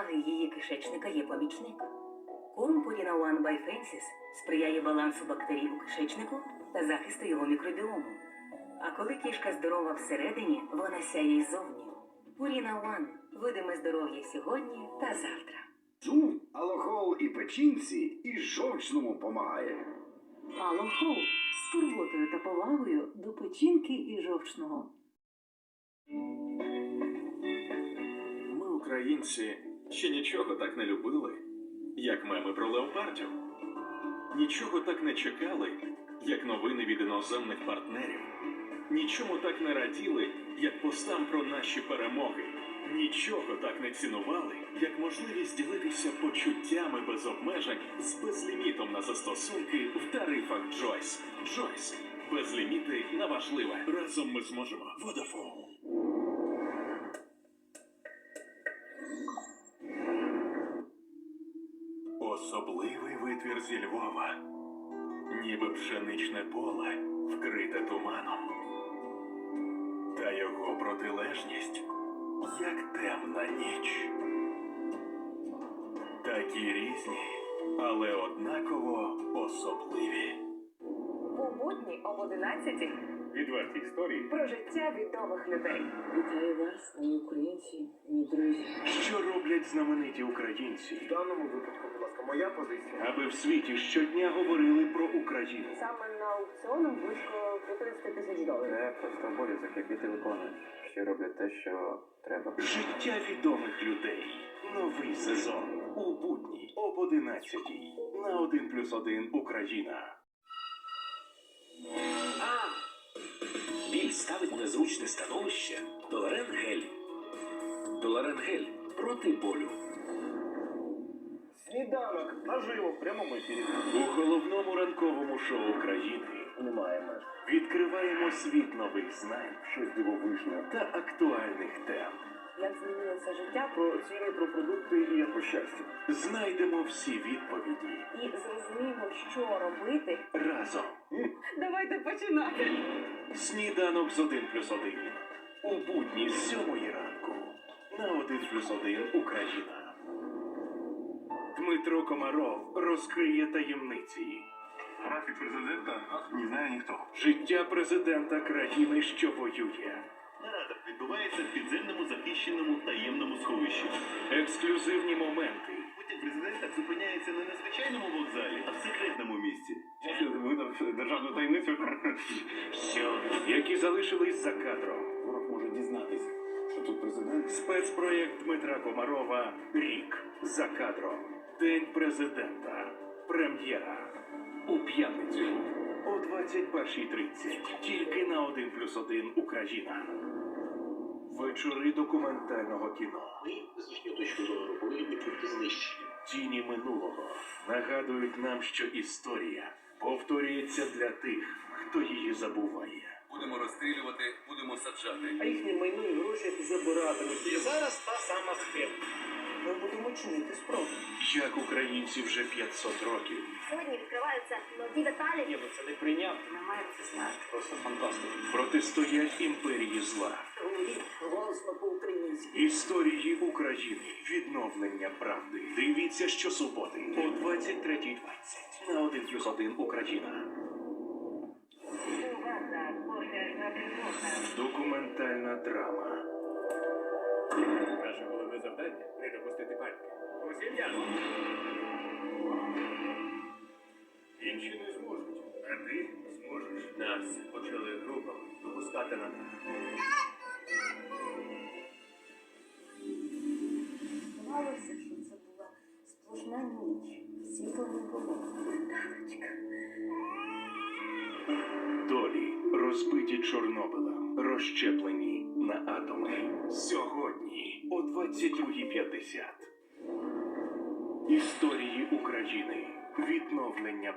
рівноваги її кишечника є помічник. Корм Purina One by Fences сприяє балансу бактерій у кишечнику та захисту його мікробіому. А коли кішка здорова всередині, вона сяє й зовні. Purina One – видиме здоров'я сьогодні та завтра. Зум, алохол і печінці, і жовчному помагає. Алохол з турботою та повагою до печінки і жовчного. Ми, українці, ще нічого так не любили, як меми про леопардів. Нічого так не чекали, як новини від іноземних партнерів. Нічому так не раділи, як постам про наші перемоги. Нічого так не цінували, як можливість ділитися почуттями без обмежень з безлімітом на застосунки в тарифах Джойс. Джойс. Безліміти на важливе. Разом ми зможемо. Vodafone. Особливий витвір зі Львова, ніби пшеничне поле, вкрите туманом. Та його протилежність, як темна ніч. Такі різні, але однаково особливі. У будні об 11 Відверті історії, про життя відомих людей. Вітаю вас, мої українці, мої друзі. що роблять знамениті українці, В даному випадку, будь ласка, моя позиція. аби в світі щодня говорили про Україну. Саме на аукціоном близько 50 тисяч доларів. Це просто обов'язок, який ти виконуєш. Всі роблять те, що треба. Життя відомих людей. Новий сезон у будні об 11 на 1 плюс 1 Україна. Біль ставить незручне становище. Доларен гель. Доларен гель проти болю. Сніданок наживо в прямому ефірі. У головному ранковому шоу країни Немає меж. відкриваємо світ нових знань Щось дивовижне. та актуальних тем. Як змінилося життя Про ціни, про продукти і про щастя. Знайдемо всі відповіді і зрозуміємо, що робити. разом. Давайте починати. Сніданок з 1 плюс 1. У будні з 7 ранку. На 1 плюс 1 Україна. Дмитро Комаров розкриє таємниці. Графік президента не знає ніхто. Життя президента країни, що воює. Нарада відбувається в підземному захищеному таємному сховищі. Ексклюзивні моменти. Потім президент зупиняється не на звичайному вокзалі, а в секретному місці. Видав державну таємницю. Що? Які залишились за кадром. Ворог може дізнатись, що тут президент. Спецпроєкт Дмитра Комарова Рік за кадром. День президента. Прем'єра. У п'ятницю о 21.30. Тільки на 1 плюс 1 Україна. Вечори документального кіно. Ми, з їхньої точки зору, повинні бути знищені. Тіні минулого нагадують нам, що історія повторюється для тих, хто її забуває. Будемо розстрілювати, будемо саджати. А їхні майно і гроші забиратимуть. І зараз та сама схема. Ми будемо чинити спротив. Як українці вже 500 років Сьогодні відкриваються нові деталі. Ні, ну це не прийняти. Ми маємо це знати. Просто фантастика. протистоять імперії зла. Голосно. Історії України. Відновлення правди. Дивіться щосуботи о 23.20 на 1 плюс 1 Україна. Документальна драма. Наше головне завдання не допустити паніки. Усім ясно. Інші не зможуть, а ти зможеш. Нас почали групами допускати на Здавалося, Долі розбиті Чорнобилем, розщеплені на атоми. Сьогодні о 22.50. Історії України. Відновлення